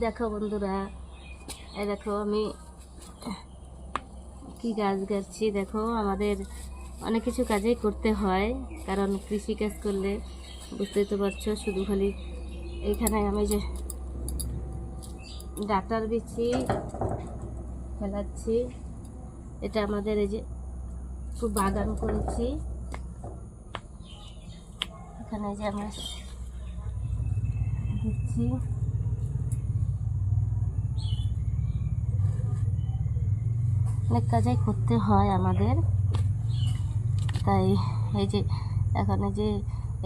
দেখো বন্ধুরা, এই দেখো আমি কি গাছ গাচ্ছি দেখো আমাদের অনেক কিছু কাজেই করতে হয়, কারণ কৃষি কাজ করলে বুঝতেই তো পারছ, শুধু খালি এখানে আমি যে ডাটার বিচি ফেলাচ্ছি, এটা আমাদের এই যে একটু বাগান করেছি। এখানে যে আমরা দিচ্ছি। অনেক কাজাই করতে হয় আমাদের। তাই এই যে এখন এই যে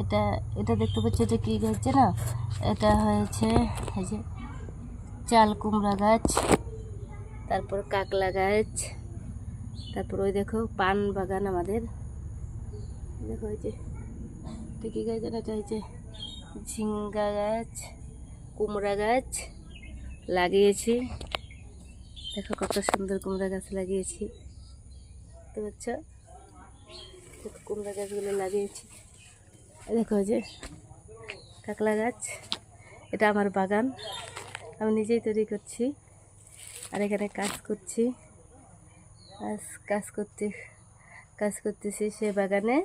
এটা এটা দেখতে পাচ্ছ এটা কী গাছ না? এটা হয়েছে এই যে চাল কুমড়া গাছ, তারপর কাকলা গাছ, তারপর ওই দেখো পান বাগান আমাদের। দেখো ওই যে কী গাছ? এটা হচ্ছে ঝিঙ্গা গাছ, কুমড়া গাছ লাগিয়েছি। দেখো কত সুন্দর কুমড়া গাছ লাগিয়েছি। কুমড়া গাছগুলো লাগিয়েছি। দেখো যে, কাকলা গাছ, এটা আমার বাগান। আমি নিজেই তৈরি করছি আর এখানে কাজ করছি। কাজ কাজ করতে, কাজ করতেছি সে বাগানে।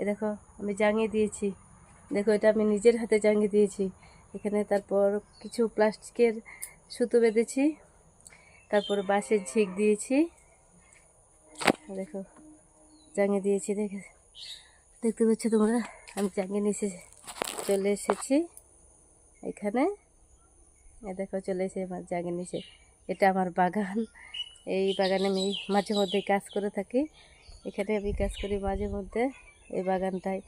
এ দেখো, আমি জাঙিয়ে দিয়েছি। দেখো, এটা আমি নিজের হাতে জাঙিয়ে দিয়েছি। এখানে তারপর কিছু প্লাস্টিকের সুতো বেঁধেছি। তারপর বাঁশের ঝিক দিয়েছি। দেখো জাঙিয়ে দিয়েছি, দেখে, দেখতে পাচ্ছ তোমরা? আমি জাঙিয়ে নিচে চলে এসেছি, এখানে। দেখো, চলে এসে আমার জাঙিয়ে নিচে। এটা আমার বাগান। এই বাগানে আমি মাঝে মধ্যে কাজ করে থাকি। এখানে আমি কাজ করি মাঝে মধ্যে, এই বাগানটায়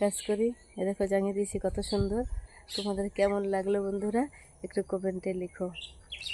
কাজ করি। এ দেখো জানিয়ে দিয়েছি, কত সুন্দর। তোমাদের কেমন লাগল বন্ধুরা, একটু কমেন্টে লিখো।